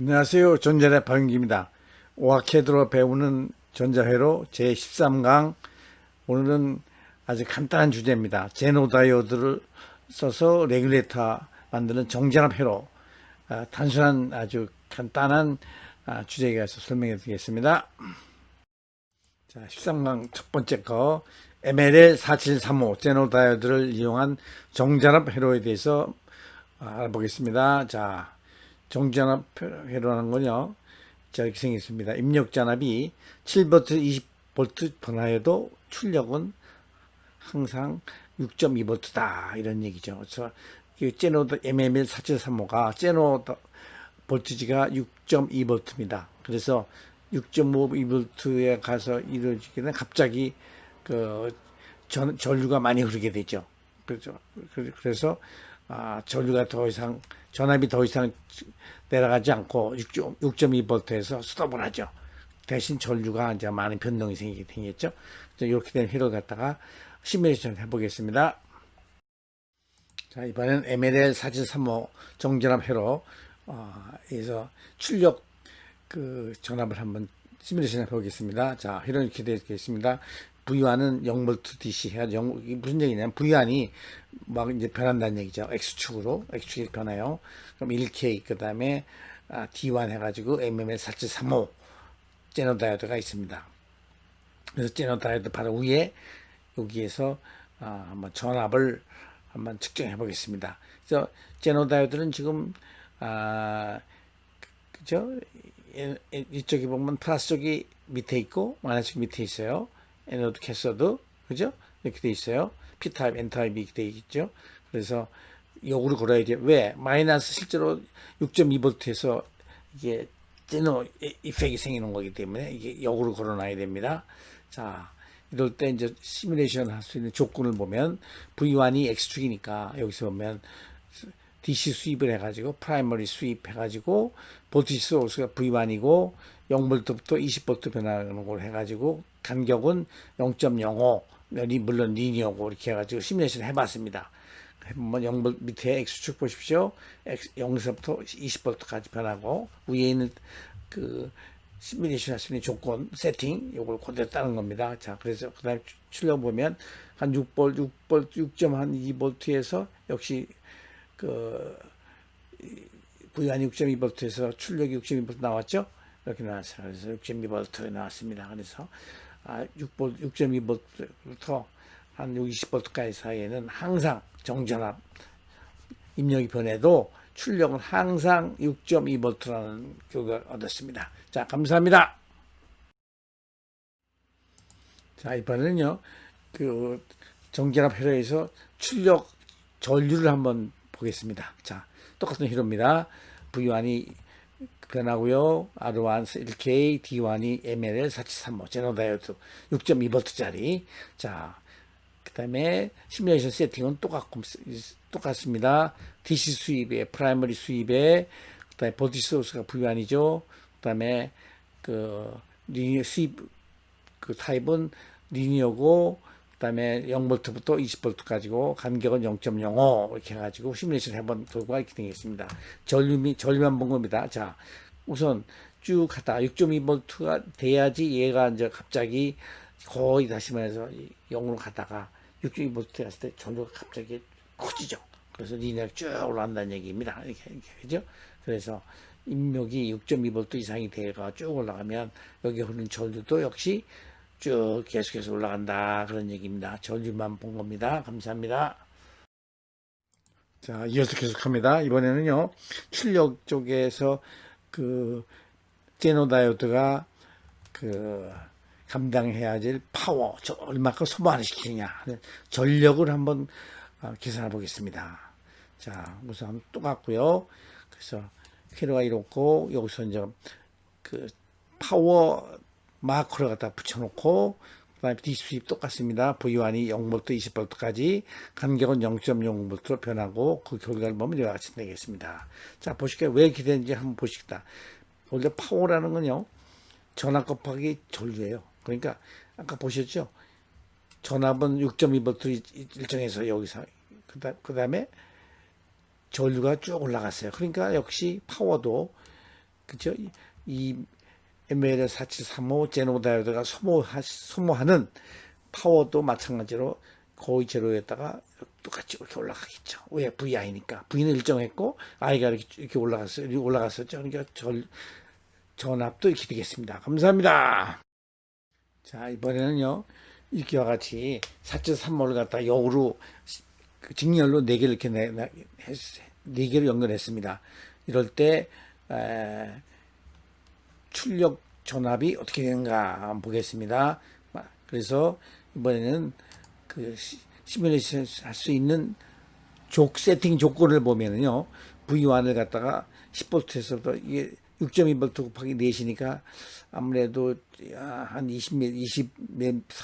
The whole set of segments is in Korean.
안녕하세요. 전자의 박영기입니다. 오아케드로 배우는 전자회로 제13강 오늘은 아주 간단한 주제입니다. 제노다이오드를 써서 레귤레이터 만드는 정전압 회로 아, 단순한 아주 간단한 아, 주제가 있어 설명해 드리겠습니다. 자, 13강 첫 번째 거 MLL 4735 제노다이오드를 이용한 정전압 회로에 대해서 아, 알아보겠습니다. 자, 정전압 회로라는 건요. 자, 이렇게 생겼습니다. 입력 전압이 7V 20V 변화해도 출력은 항상 6.2V다. 이런 얘기죠. 그래서 이 제노드 MML 4735가 제노드 볼티지가 6.2V입니다. 그래서 6.5V에 가서 이루어지게 되면 갑자기 그 전, 전류가 많이 흐르게 되죠. 그렇죠. 그래서 아, 전류가 더 이상 전압이 더 이상 내려가지 않고 6.2V에서 스톱을 하죠. 대신 전류가 이제 많은 변동이 생기게 생겼죠. 이렇게 된 회로 갖다가 시뮬레이션 해보겠습니다. 자, 이번엔 MLL 4735 정전압 회로, 어, 에서 출력 그 전압을 한번 시뮬레이션 해보겠습니다. 자, 회로는 이렇게 되어 있습니다. V1은 0V DC 해야 0, 이게 무슨 얘기냐면 V1이 막 이제 변한다는 얘기죠. X축으로, X축이 변해요. 그럼 1K, 그 다음에 아, D1 해가지고 MML 4735 제너 다이오드가 있습니다. 그래서 제너 다이오드 바로 위에 여기에서 아, 한번 전압을 한번 측정해 보겠습니다. 그래서 제너 다이오드는 지금 아, 그죠? 이쪽에 보면 플러스 쪽이 밑에 있고 마이너스 밑에 있어요. 에너드 캐서드 그죠? 이렇게 돼 있어요. P 타입, N 타입이 이렇게 돼 있죠. 그래서 역으로 걸어야 돼요. 왜? 마이너스 실제로 6.2V에서 이게 제노 이펙이 생기는 거기 때문에 이게 역으로 걸어놔야 됩니다. 자, 이럴 때 이제 시뮬레이션 할 수 있는 조건을 보면 V1이 X축이니까 여기서 보면 DC 수입을 해가지고 프라이머리 수입해가지고 볼티지 소스가 V1이고 0볼트부터 20볼트 변하는 걸 해가지고 간격은 0.05 물론 리니어고 이렇게 해가지고 시뮬레이션 해봤습니다. 해보면 0볼 밑에 X축 보십시오. X, 0에서부터 20볼트까지 변하고 위에 있는 그 시뮬레이션 할 수 있는 조건 세팅 요걸 그대로 따는 겁니다. 자 그래서 그 다음에 출력 보면 한 6볼 6볼 6.2볼트에서 역시 그 V1 6.2V에서 출력이 6.2V 나왔죠? 이렇게 나왔어요. 그래서 6.2V 나왔습니다. 그래서 아, 6V, 6.2V부터 한 20V까지 사이에는 항상 정전압 입력이 변해도 출력은 항상 6.2V라는 교육을 얻었습니다. 자, 감사합니다. 자, 이번에는요, 그 정전압 회로에서 출력 전류를 한번 보겠습니다. 자, 똑같은 회로입니다. V1이 변하고요. R1 1K, D1이 MLL 4735 제노 다이오드 6.2V짜리. 자, 그 다음에 시뮬레이션 세팅은 똑같고, 똑같습니다. DC 수입에, 프라이머리 수입에, 그 다음에 볼티지 소스가 V1이죠. 그 다음에 그 리니어 수입 그 타입은 리니어고 그다음에 0볼트부터 20볼트까지고 간격은 0.05 이렇게 해가지고 시뮬레이션 해본 결과가 이렇게 되겠습니다. 전류미 전류만 본 겁니다. 자, 우선 쭉 하다 6.2볼트가 돼야지 얘가 이제 갑자기 거의 다시 말해서 0으로 가다가 6.2볼트 갔을 때 전류가 갑자기 커지죠. 그래서 리니어 쭉 올라간다는 얘기입니다. 이렇게, 이렇게 그죠? 그래서 입력이 6.2볼트 이상이 돼가 쭉 올라가면 여기 흐르는 전류도 역시 쭉 계속해서 올라간다 그런 얘기입니다. 전류만 본 겁니다. 감사합니다. 자 이어서 계속합니다. 이번에는요 출력 쪽에서 그 제노 다이오드가 그 감당해야 될 파워 저 얼마큼 소모를 시키느냐 전력을 한번 어, 계산해 보겠습니다. 자 우선 똑같고요. 그래서 회로가 이렇고 여기서 이제 그 파워 마커를 갖다 붙여놓고 그 다음에 D 수입 똑같습니다. V1이 0V, 20V까지 간격은 0.0V로 변하고 그 결과를 보면 이와 같이 되겠습니다. 자 보실게요. 왜 되는지 한번 보시겠다. 원래 파워라는 건요. 전압 곱하기 전류예요. 그러니까 아까 보셨죠? 전압은 6.2V 일정해서 여기서 그다, 그다음에 전류가 쭉 올라갔어요. 그러니까 역시 파워도 그죠? 이- 이 ML 4735 제노 다이오드가 소모하, 소모하 는 파워도 마찬가지로 거의 제로에다가 똑같이 이렇게 올라가겠죠. 왜? VI니까. V는 일정했고, I가 이렇게, 이렇게 올라갔어요. 이렇게 올라갔었죠. 그러니까 절, 전압도 이렇게 되겠습니다. 감사합니다. 자, 이번에는요, 이렇게와 같이 4.3몰을 갖다 역으로 그 직렬로 4개를 이렇게 내, 내, 했, 4개를 연결했습니다. 이럴 때, 에, 출력 전압이 어떻게 되는가 한번 보겠습니다. 마- 그래서 이번에는 그 시- 시뮬레이션 할 수 있는 족 세팅 조건을 보면은요. V1을 갖다가 10볼트에서부터 이게 6.2볼트 곱하기 4시니까 아무래도 한 20, 20,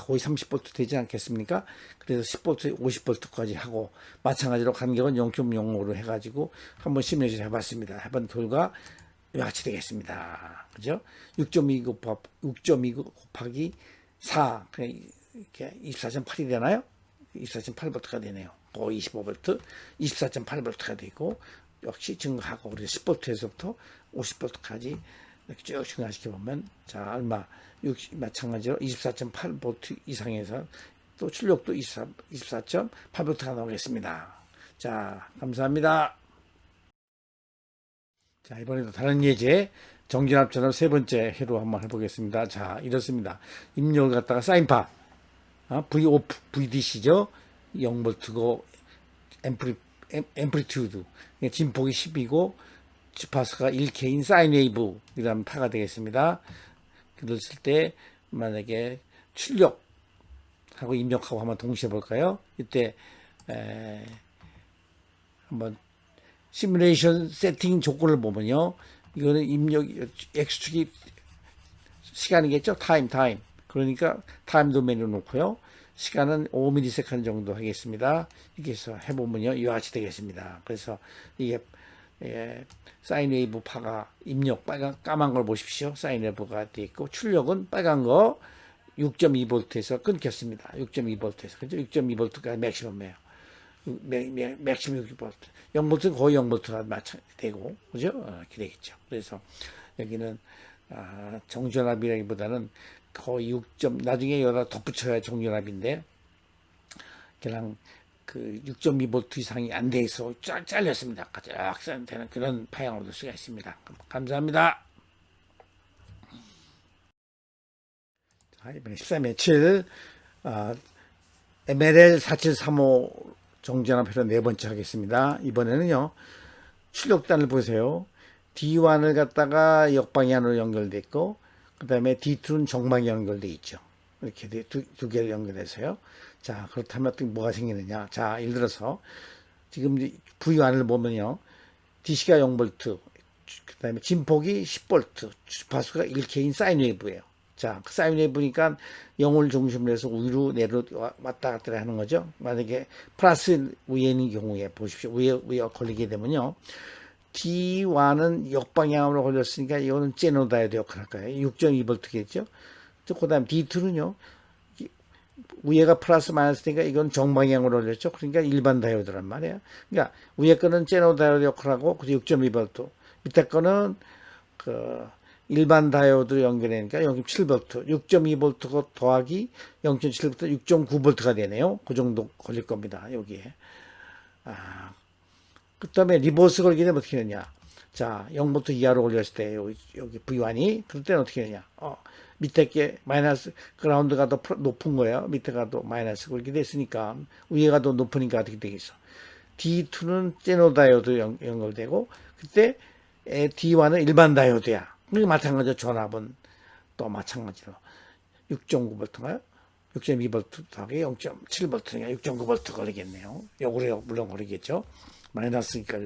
거의 30볼트 되지 않겠습니까? 그래서 10볼트, 50볼트까지 하고 마찬가지로 간격은 0.05로 해가지고 한번 시뮬레이션 해봤습니다. 해본 결과 같이 되겠습니다. 그죠? 6.2 곱하, 6.2 곱하기 4, 그냥 이렇게 24.8이 되나요? 24.8볼트가 되네요. 거의 25볼트, 24.8볼트가 되고, 역시 증가하고, 그래서 10볼트에서부터 50볼트까지 이렇게 쭉 증가시켜 보면, 자, 얼마, 60, 마찬가지로 24.8볼트 이상에서 또 출력도 24, 24.8볼트가 나오겠습니다. 자, 감사합니다. 자, 이번에도 다른 예제 정진합처럼 세 번째 해로 한번 해보겠습니다. 자, 이렇습니다. 입력을 갖다가 사인파, 아, V 오프, VDC죠. 0볼트고, 앰플리, 앰- 앰플리튜드. 진폭이 10이고, 주파수가 1K인 사인웨이브, 이라는 파가 되겠습니다. 그랬을 때, 만약에 출력하고 입력하고 한번 동시에 볼까요? 이때, 에, 한번 시뮬레이션 세팅 조건을 보면요. 이거는 입력 X축이 시간이겠죠. 타임 타임. 그러니까 타임 도메인을 놓고요. 시간은 5ms 정도 하겠습니다. 이렇게 해서 해보면요. 이와 같이 되겠습니다. 그래서 이게 예, 사인웨이브 파가 입력 빨간 까만 걸 보십시오. 사인웨이브가 되어 있고 출력은 빨간 거 6.2V에서 끊겼습니다. 6.2V에서 그죠? 6.2V가 맥시멈이에요. 맥, 맥, 맥시멈 6볼트. 0볼트는 거의 0볼트가 마찬 되고, 그죠? 어, 되겠죠. 그래서 여기는, 아, 정전압이라기보다는 거의 6점, 나중에 여기다 덧붙여야 정전압인데, 그냥 그 6.2볼트 이상이 안 돼서 쫙 잘렸습니다. 쫙 되는 그런 파형을 얻을 수가 있습니다. 감사합니다. 자, 이번에 13회 7, 아, MLL 4735 정전압표로 네 번째 하겠습니다. 이번에는요, 출력단을 보세요. D1을 갖다가 역방향으로 연결돼 있고, 그 다음에 D2는 정방에 연결돼 있죠. 이렇게 돼- 두, 두 개를 연결해서요. 자, 그렇다면 또 뭐가 생기느냐. 자, 예를 들어서, 지금 V1을 보면요. DC가 0볼트, 그 다음에 진폭이 10볼트, 주파수가 1K인 사인 웨이브예요. 자, 그 사인웨이브니까 0을 중심으로 해서 위로 와- 왔다 갔다 하는 거죠. 만약에 플러스 위에 있는 경우에 보십시오. 위에, 위에 걸리게 되면요. D1은 역방향으로 걸렸으니까 이거는 제노다이드 역할 할 거예요. 6.2V겠죠. 그 다음 D2는요. 위에가 플러스 마이너스니까 이건 정방향으로 올렸죠. 그러니까 일반 다이오드란 말이에요. 그러니까 위에 거는 제노 다이오드 역할하고 그 6.2V. 밑에 거는 그 일반 다이오드 연결하니까 여기 7V, 6.2V 더하기 0.7V, 6.9V가 되네요. 그 정도 걸릴 겁니다. 여기에. 아, 그 다음에 리버스 걸게 되면 어떻게 되냐. 자, 0부터 이하로 올렸을 때 여기, 여기 V1이 그럴 때는 어떻게 되냐. 어, 밑에 게 마이너스 그라운드가 더 높은 거예요. 밑에가 더 마이너스 그렇게 됐으니까 위에가 더 높으니까 어떻게 되겠어. D2는 제노 다이오드 연, 연결되고 그때 에, D1은 일반 다이오드야. 그러니까 마찬가지로 전압은 또 마찬가지로 6.9V인가요? 6.2V 더하기 0.7V니까 6.9V 걸리겠네요. 역으로 물론 걸리겠죠. 마이너스니까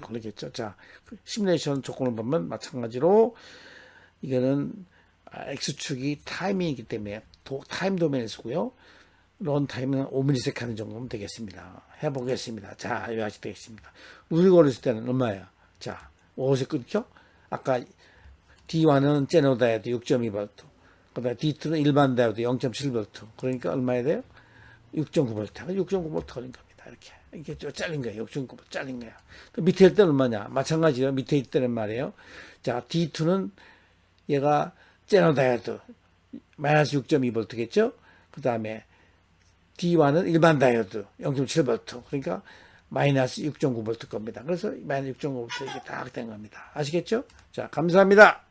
걸리겠죠. 자, 그 시뮬레이션 조건을 보면 마찬가지로 이거는 아, X축이 타이밍이기 때문에 도, 타임 도메인을 쓰고요. 런 타임은 5ms 하는 정도면 되겠습니다. 해보겠습니다. 자, 여기까지 되겠습니다. 우리 걸렸을 때는 얼마예요? 자, 어디서 끊겨? 아까 D1은 제노 다이오드 6.2V, 그 다음에 D2는 일반 다이오드 0.7V. 그러니까 얼마야 돼요? 6.9V. 6.9V 걸린 겁니다. 이렇게. 이게 좀 잘린 거예요. 6.9V 잘린 거야. 또 밑에 있을 때는 얼마냐? 마찬가지예요. 밑에 있을 때는 말이에요. 자, D2는 얘가 제너 다이어드 마이너스 6.2V겠죠? 그 다음에 D1은 일반 다이어드 0.7V. 그러니까 마이너스 6.9V 겁니다. 그래서 마이너스 6.9V 이게 딱 된 겁니다. 아시겠죠? 자, 감사합니다.